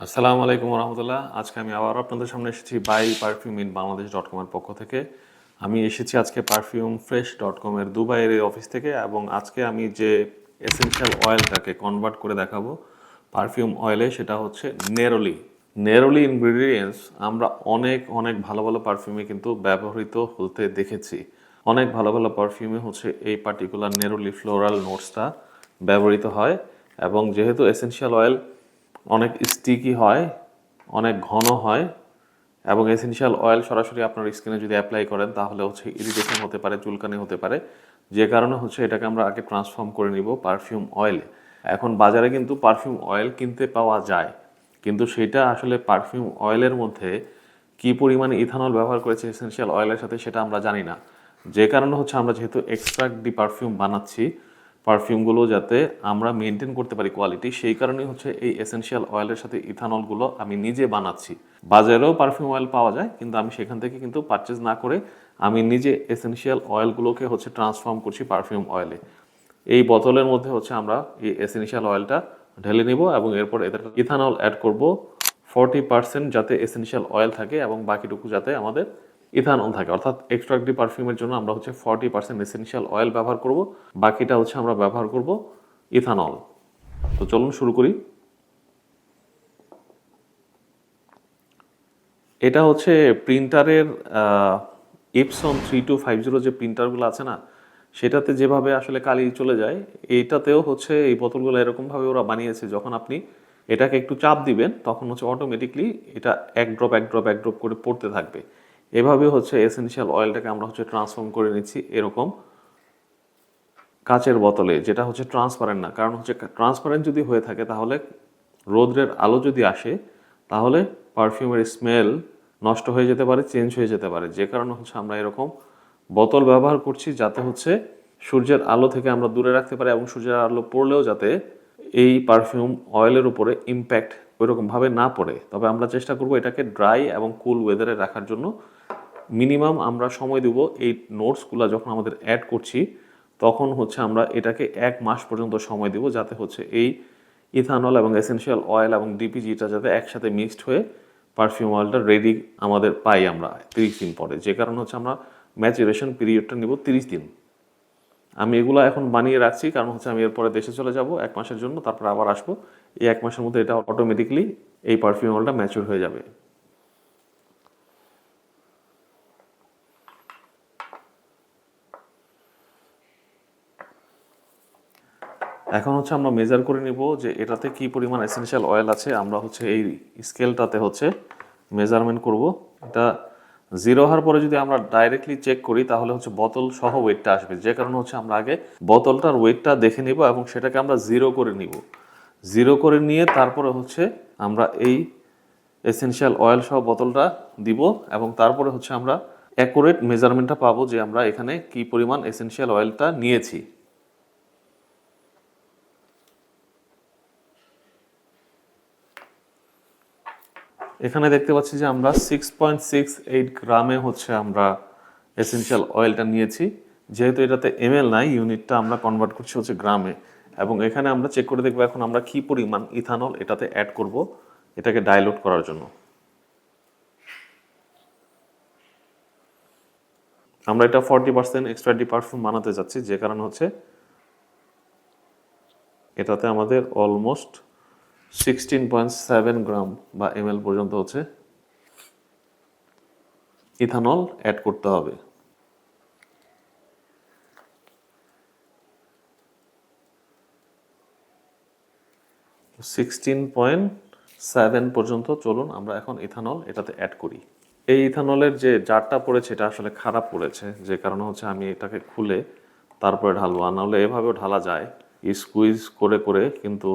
আসসালামু আলাইকুম রহমতুল্লাহ আজকে আমি আবার আপনাদের সামনে এসেছি buy perfume in Bangladesh dot কমের পক্ষ থেকে। আমি এসেছি আজকে পারফিউম ফ্রেশ ডট কমের দুবাইয়ের অফিস থেকে এবং আজকে আমি যে এসেনশিয়াল অয়েলটাকে কনভার্ট করে দেখাবো পারফিউম অয়েলে সেটা হচ্ছে নেরোলি। নেরোলি ইনগ্রিডিয়েন্টস আমরা অনেক অনেক ভালো ভালো পারফিউমে কিন্তু ব্যবহৃত হতে দেখেছি। অনেক ভালো ভালো পারফিউমে হচ্ছে এই পার্টিকুলার নেরোলি ফ্লোরাল নোটসটা ব্যবহৃত হয় এবং যেহেতু এসেনশিয়াল অয়েল অনেক স্টিকি হয়, অনেক ঘন হয় এবং এসেনশিয়াল অয়েল সরাসরি আপনার স্কিনে যদি অ্যাপ্লাই করেন তাহলে হচ্ছে ইরিটেশন হতে পারে, চুলকানি হতে পারে। যে কারণে হচ্ছে এটাকে আমরা আগে ট্রান্সফর্ম করে নিব পারফিউম অয়েলে এখন বাজারে কিন্তু পারফিউম অয়েল কিনতে পাওয়া যায়, কিন্তু সেটা আসলে পারফিউম অয়েলের মধ্যে কি পরিমাণে ইথানল ব্যবহার করেছে এসেনশিয়াল অয়েলের সাথে সেটা আমরা জানি না। যে কারণে হচ্ছে আমরা যেহেতু এক্সট্রাক্ট ডি পারফিউম বানাচ্ছি পারফিউমগুলো যাতে আমরা মেনটেন করতে পারি কোয়ালিটি সেই কারণেই হচ্ছে এই এসেনশিয়াল অয়েলের সাথে ইথানলগুলো আমি নিজে বানাচ্ছি। বাজারেও পারফিউম অয়েল পাওয়া যায়, কিন্তু আমি সেখান থেকে কিন্তু পারচেজ না করে আমি নিজে এসেনশিয়াল অয়েলগুলোকে হচ্ছে ট্রান্সফর্ম করছি পারফিউম অয়েলে এই বোতলের মধ্যে হচ্ছে আমরা এই এসেনশিয়াল অয়েলটা ঢেলে নিব এবং এরপর এদের ইথানল অ্যাড করব। ফর্টি পার্সেন্ট যাতে এসেনশিয়াল অয়েল থাকে এবং বাকিটুকু যাতে আমাদের ইথানল থাকে। অর্থাৎ এক্সট্রা এক্সট্রাক্টিভ পারফিউমের জন্য আমরা হচ্ছে ফর্টি পার্সেন্ট এসেনশিয়াল অয়েল ব্যবহার করব। বাকিটা হচ্ছে আমরা ব্যবহার করব ইথানল। তো চলুন শুরু করি। এটা হচ্ছে প্রিন্টারের Epson three two five zero যে প্রিন্টারগুলো আছে না, সেটাতে যেভাবে আসলে কালি চলে যায়, এইটাতেও হচ্ছে এই বোতলগুলো এরকমভাবে ওরা বানিয়েছে। যখন আপনি এটাকে একটু চাপ দিবেন, তখন হচ্ছে অটোমেটিকলি এটা এক ড্রপ এক ড্রপ এক ড্রপ করে পড়তে থাকবে। এভাবে হচ্ছে এসেনশিয়াল অয়েলটাকে আমরা হচ্ছে ট্রান্সফর্ম করে নিচ্ছি এরকম কাচের বোতলে, যেটা হচ্ছে ট্রান্সপারেন্ট না। কারণ হচ্ছে ট্রান্সপারেন্ট যদি হয়ে থাকে তাহলে রোদ্রের আলো যদি আসে, তাহলে পারফিউমের স্মেল নষ্ট হয়ে যেতে পারে চেঞ্জ হয়ে যেতে পারে। যে কারণে হচ্ছে আমরা এরকম বোতল ব্যবহার করছি যাতে হচ্ছে সূর্যের আলো থেকে আমরা দূরে রাখতে পারি এবং সূর্যের আলো পড়লেও যাতে এই পারফিউম অয়েলের উপরে ইম্প্যাক্ট ওইরকমভাবে না পড়ে। তবে আমরা চেষ্টা করব এটাকে ড্রাই এবং কুল ওয়েদারে রাখার জন্য মিনিমাম আমরা সময় দেব এই নোটসগুলো যখন আমাদের অ্যাড করছি, তখন হচ্ছে আমরা এটাকে এক মাস পর্যন্ত সময় দেব যাতে হচ্ছে এই ইথানল এবং এসেনশিয়াল অয়েল এবং ডিপিজিটা যাতে একসাথে মিক্সড হয়ে পারফিউম অয়েলটা রেডি আমাদের পাই আমরা তিরিশ দিন পরে। যে কারণে হচ্ছে আমরা ম্যাচুরেশন পিরিয়ডটা নেব তিরিশ দিন। আমি এগুলো এখন বানিয়ে রাখছি, কারণ হচ্ছে আমি এরপরে দেশে চলে যাব এক মাসের জন্য, তারপর আবার আসব। এই এক মাসের মধ্যে এটা অটোমেটিকলি এই পারফিউম অয়েলটা ম্যাচুর হয়ে যাবে। এখন হচ্ছে আমরা মেজার করে নিব যে এটাতে কি পরিমাণ এসেনশিয়াল অয়েল আছে। আমরা হচ্ছে এই স্কেলটাতে হচ্ছে মেজারমেন্ট করব। এটা জিরো হওয়ার পরে যদি আমরা ডাইরেক্টলি চেক করি, তাহলে হচ্ছে বোতল সহ ওয়েটটা আসবে। যে কারণে হচ্ছে আমরা আগে বোতলটার ওয়েটটা দেখে নিব এবং সেটাকে আমরা জিরো করে নিব। জিরো করে নিয়ে তারপরে হচ্ছে আমরা এই এসেনশিয়াল অয়েল সহ বোতলটা দিব এবং তারপরে হচ্ছে আমরা অ্যাকুরেট মেজারমেন্টটা পাবো যে আমরা এখানে কি পরিমাণ এসেনশিয়াল অয়েলটা নিয়েছি। এখানে দেখতে পাচ্ছি যে আমরা সিক্স পয়েন্ট সিক্স এইট গ্রামে হচ্ছে আমরা এসেনশিয়াল অয়েলটা নিয়েছি। যেহেতু এটাতে এম এল নাই ইউনিটটা আমরা কনভার্ট করছি হচ্ছে গ্রামে। এবং এখানে আমরা চেক করে দেখব এখন আমরা কি পরিমাণ ইথানল এটাতে অ্যাড করব, এটাকে ডাইলোড করার জন্য। আমরা এটা ফর্টি পার্সেন্ট এক্সট্রা ডি বানাতে যাচ্ছি, যে কারণ হচ্ছে এটাতে আমাদের almost sixteen point seven gram বা এমএল পর্যন্ত হচ্ছে ইথানল অ্যাড করতে হবে। সিক্সটিন পয়েন্ট সেভেন পর্যন্ত চলুন, আমরা এখন ইথানল এটাতে অ্যাড করি। এই ইথানলের যে জারটা পড়েছে, এটা আসলে খারাপ পড়েছে, যে কারণে হচ্ছে আমি এটাকে খুলে তারপরে ঢালবো। আর নাহলে এভাবেও ঢালা যায় স্কুইজ করে করে কিন্তু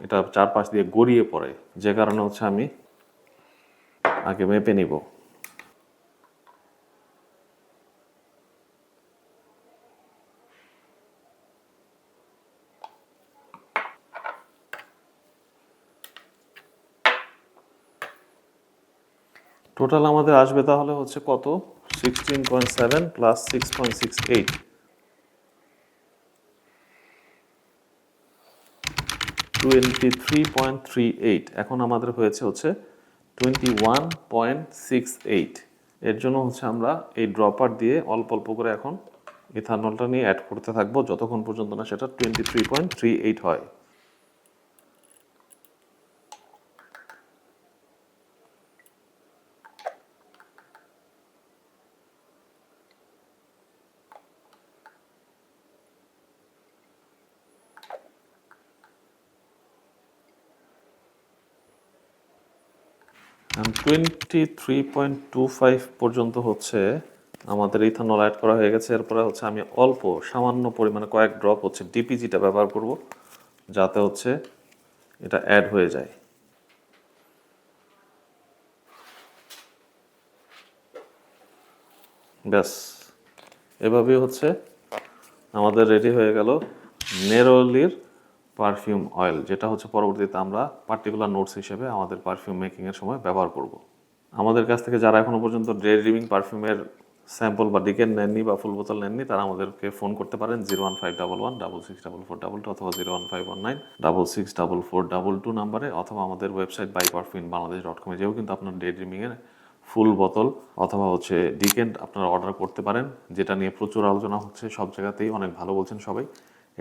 এটা চারপাশ দিয়ে গড়িয়ে পড়ে। যে কারণে হচ্ছে আমি আগে মেপে নিব। টোটাল আমাদের আসবে তাহলে হচ্ছে কত? Sixteen point seven plus six point six eight twenty three point three eight এখন আমাদের হয়েছে হচ্ছে twenty one point six eight এর জন্য হচ্ছে আমরা এই ড্রপার দিয়ে অল্প অল্প করে এখন ইথানলটা নিয়ে অ্যাড করতে থাকব, যতক্ষণ পর্যন্ত না সেটা twenty three point three eight হয়। Twenty three point two five পর্যন্ত হচ্ছে আমাদের ইথানল অ্যাড করা হয়ে গেছে। এরপরে হচ্ছে আমি অল্প সামান্য পরিমাণে কয়েক ড্রপ হচ্ছে ডিপিজিটা ব্যবহার করব, যাতে হচ্ছে এটা অ্যাড হয়ে যায়। ব্যাস, এভাবেই হচ্ছে আমাদের রেডি হয়ে গেল নেরোলির পারফিউম অয়েল যেটা হচ্ছে পরবর্তীতে আমরা পার্টিকুলার নোটস হিসেবে আমাদের পারফিউম মেকিংয়ের সময় ব্যবহার করব। আমাদের কাছ থেকে যারা এখনও পর্যন্ত ডে রিভিং পারফিউমের স্যাম্পল বা ডিকেন নেননি বা ফুল বোতল নেননি, তারা আমাদেরকে ফোন করতে পারেন zero one five double one double six double four double two অথবা zero one five one nine double six double four double two নাম্বারে অথবা আমাদের website buy perfume Bangladesh dot কমে যেও কিন্তু আপনার ডে ড্রিমিংয়ের ফুল বোতল অথবা হচ্ছে ডিকেন্ড আপনারা অর্ডার করতে পারেন, যেটা নিয়ে প্রচুর আলোচনা হচ্ছে, সব জায়গাতেই অনেক ভালো বলছেন সবাই।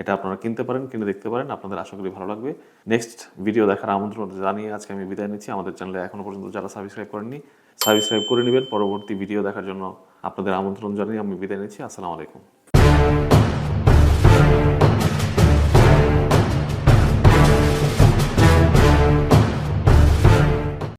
এটা আপনারা কিনতে পারেন, কিনে দেখতে পারেন, আপনাদের আশা করি ভালো লাগবে। নেক্সট ভিডিও দেখার আমন্ত্রণ জানিয়ে আজকে আমি বিদায় নিচ্ছি। আমাদের চ্যানেলে এখনও পর্যন্ত যারা সাবস্ক্রাইব করেননি সাবস্ক্রাইব করে নেবেন। পরবর্তী ভিডিও দেখার জন্য আপনাদের আমন্ত্রণ জানিয়ে আমি বিদায় নিচ্ছি। আসসালামু আলাইকুম।